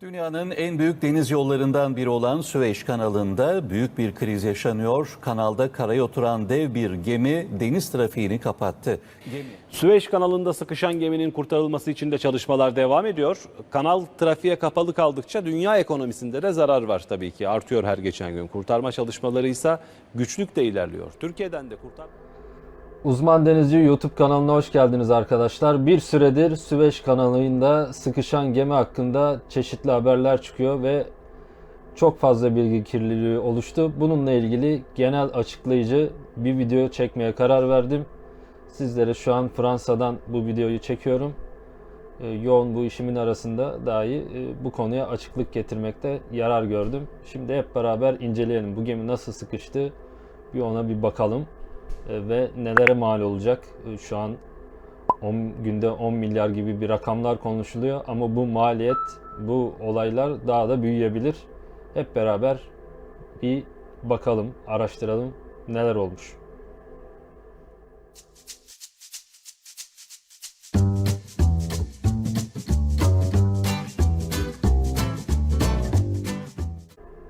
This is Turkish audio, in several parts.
Dünyanın en büyük deniz yollarından biri olan Süveyş kanalında büyük bir kriz yaşanıyor. Kanalda karaya oturan dev bir gemi deniz trafiğini kapattı. Gemi Süveyş kanalında sıkışan geminin kurtarılması için de çalışmalar devam ediyor. Kanal trafiğe kapalı kaldıkça dünya ekonomisinde de zarar var tabii ki. Artıyor her geçen gün. Kurtarma çalışmaları ise güçlükle ilerliyor. Türkiye'den de kurtar Uzman Denizci YouTube kanalına hoş geldiniz arkadaşlar. Bir süredir Süveyş kanalında sıkışan gemi hakkında çeşitli haberler çıkıyor ve çok fazla bilgi kirliliği oluştu. Bununla ilgili genel açıklayıcı bir video çekmeye karar verdim. Sizlere şu an Fransa'dan bu videoyu çekiyorum. Ee, Yoğun bu işimin arasında dahi e, bu konuya açıklık getirmekte yarar gördüm. Şimdi hep beraber inceleyelim. Bu gemi nasıl sıkıştı? Bir ona bir bakalım ve nelere mal olacak. E, Şu an 10 günde 10 milyar gibi bir rakamlar konuşuluyor ama bu maliyet, bu olaylar daha da büyüyebilir. Hep beraber bir bakalım, araştıralım neler olmuş.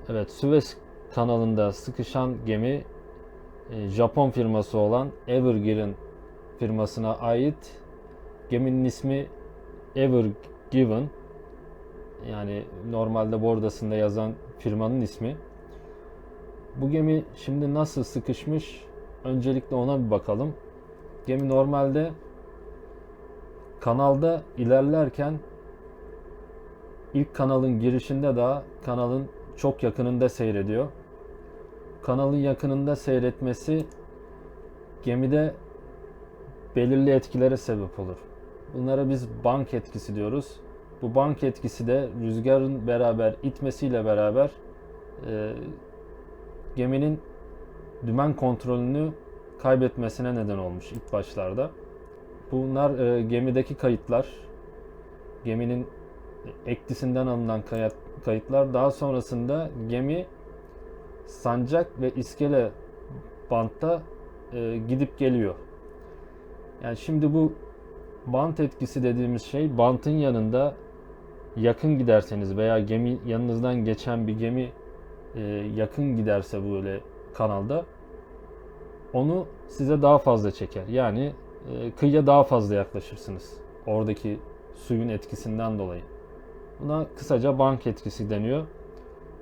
Evet, Suez kanalında sıkışan gemi e, Japon firması olan Evergreen firmasına ait. Geminin ismi Ever Given. Yani normalde bordasında yazan firmanın ismi. Bu gemi şimdi nasıl sıkışmış? Öncelikle ona bir bakalım. Gemi normalde kanalda ilerlerken ilk kanalın girişinde daha kanalın çok yakınında seyrediyor kanalın yakınında seyretmesi gemide belirli etkilere sebep olur. Bunlara biz bank etkisi diyoruz. Bu bank etkisi de rüzgarın beraber itmesiyle beraber e, geminin dümen kontrolünü kaybetmesine neden olmuş ilk başlarda. Bunlar e, gemideki kayıtlar, geminin ektisinden alınan kayıt, kayıtlar. Daha sonrasında gemi sancak ve iskele bantta e, gidip geliyor. Yani şimdi bu bant etkisi dediğimiz şey bantın yanında yakın giderseniz veya gemi yanınızdan geçen bir gemi e, yakın giderse böyle kanalda onu size daha fazla çeker. Yani e, kıyıya daha fazla yaklaşırsınız. Oradaki suyun etkisinden dolayı. Buna kısaca bank etkisi deniyor.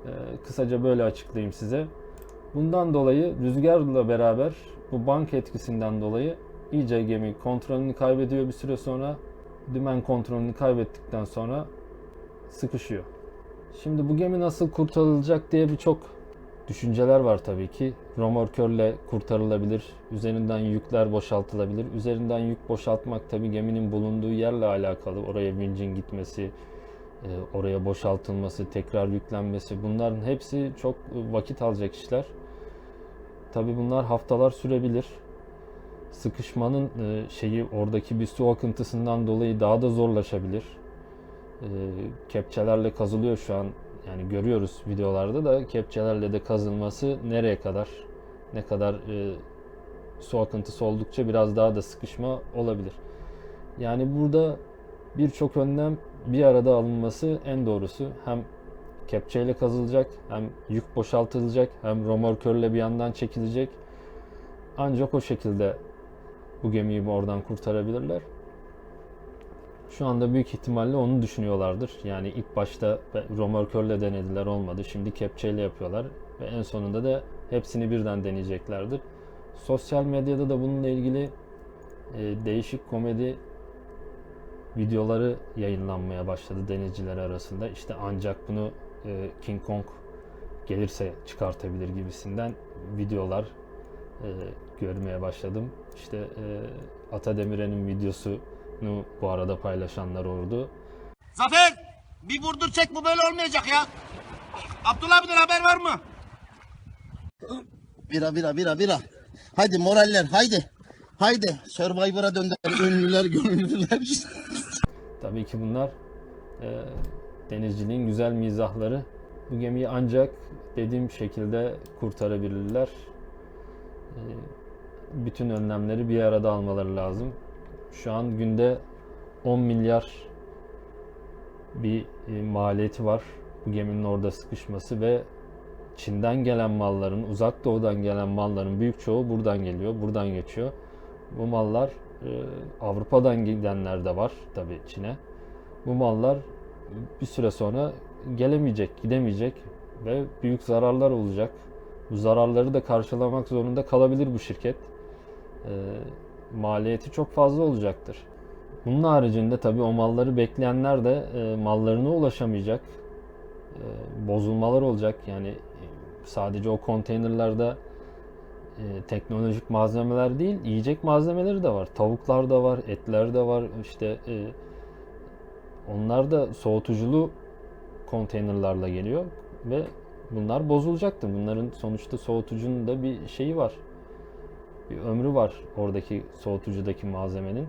Ee, kısaca böyle açıklayayım size. Bundan dolayı rüzgarla beraber bu bank etkisinden dolayı iyice gemi kontrolünü kaybediyor bir süre sonra. Dümen kontrolünü kaybettikten sonra sıkışıyor. Şimdi bu gemi nasıl kurtarılacak diye birçok düşünceler var tabii ki. Romorkörle kurtarılabilir, üzerinden yükler boşaltılabilir. Üzerinden yük boşaltmak tabii geminin bulunduğu yerle alakalı. Oraya vincin gitmesi, oraya boşaltılması, tekrar yüklenmesi bunların hepsi çok vakit alacak işler. Tabi bunlar haftalar sürebilir. Sıkışmanın e, şeyi oradaki bir su akıntısından dolayı daha da zorlaşabilir. E, Kepçelerle kazılıyor şu an. Yani görüyoruz videolarda da kepçelerle de kazılması nereye kadar ne kadar su akıntısı oldukça biraz daha da sıkışma olabilir. Yani burada birçok önlem bir arada alınması en doğrusu. Hem kepçeyle kazılacak, hem yük boşaltılacak, hem romorkörle bir yandan çekilecek. Ancak o şekilde bu gemiyi oradan kurtarabilirler. Şu anda büyük ihtimalle onu düşünüyorlardır. Yani ilk başta romorkörle denediler olmadı. Şimdi kepçeyle yapıyorlar ve en sonunda da hepsini birden deneyeceklerdir. Sosyal medyada da bununla ilgili e, değişik komedi videoları yayınlanmaya başladı denizciler arasında. İşte ancak bunu e, King Kong gelirse çıkartabilir gibisinden videolar e, görmeye başladım. İşte e, Ata Demirer'in videosunu bu arada paylaşanlar oldu. Zafer bir vurdur çek bu böyle olmayacak ya. Abdullah abiden haber var mı? Bira bira bira bira. Haydi moraller haydi. Haydi Survivor'a döndüler. Ünlüler gönüllüler. Tabii ki bunlar e, denizciliğin güzel mizahları. Bu gemiyi ancak dediğim şekilde kurtarabilirler. E, bütün önlemleri bir arada almaları lazım. Şu an günde 10 milyar bir e, maliyeti var bu geminin orada sıkışması ve Çin'den gelen malların, uzak doğudan gelen malların büyük çoğu buradan geliyor, buradan geçiyor. Bu mallar e, Avrupa'dan gidenler de var tabii Çin'e. Bu mallar bir süre sonra gelemeyecek, gidemeyecek ve büyük zararlar olacak. Bu zararları da karşılamak zorunda kalabilir bu şirket. E, maliyeti çok fazla olacaktır. Bunun haricinde tabii o malları bekleyenler de e, mallarına ulaşamayacak. E, bozulmalar olacak. Yani e, sadece o konteynerlarda e, teknolojik malzemeler değil, yiyecek malzemeleri de var. Tavuklar da var, etler de var. İşte e, onlar da soğutuculu konteynerlarla geliyor ve bunlar bozulacaktır. Bunların sonuçta soğutucunun da bir şeyi var. Bir ömrü var oradaki soğutucudaki malzemenin.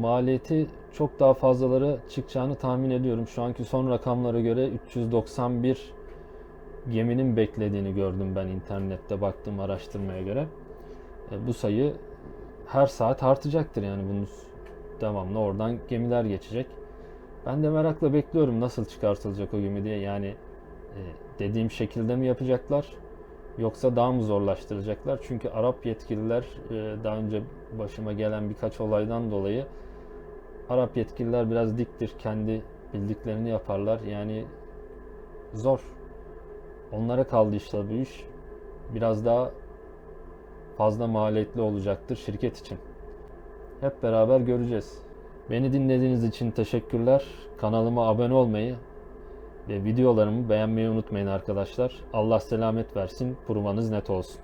Maliyeti çok daha fazlalara çıkacağını tahmin ediyorum. Şu anki son rakamlara göre 391 geminin beklediğini gördüm ben internette baktığım araştırmaya göre. E, bu sayı her saat artacaktır yani bunun devamlı oradan gemiler geçecek. Ben de merakla bekliyorum nasıl çıkartılacak o gemi diye. Yani e, dediğim şekilde mi yapacaklar yoksa daha mı zorlaştıracaklar? Çünkü Arap yetkililer e, daha önce başıma gelen birkaç olaydan dolayı Arap yetkililer biraz diktir. Kendi bildiklerini yaparlar. Yani zor. Onlara kaldı işte bu iş. Biraz daha fazla maliyetli olacaktır şirket için. Hep beraber göreceğiz. Beni dinlediğiniz için teşekkürler. Kanalıma abone olmayı ve videolarımı beğenmeyi unutmayın arkadaşlar. Allah selamet versin. Kurumanız net olsun.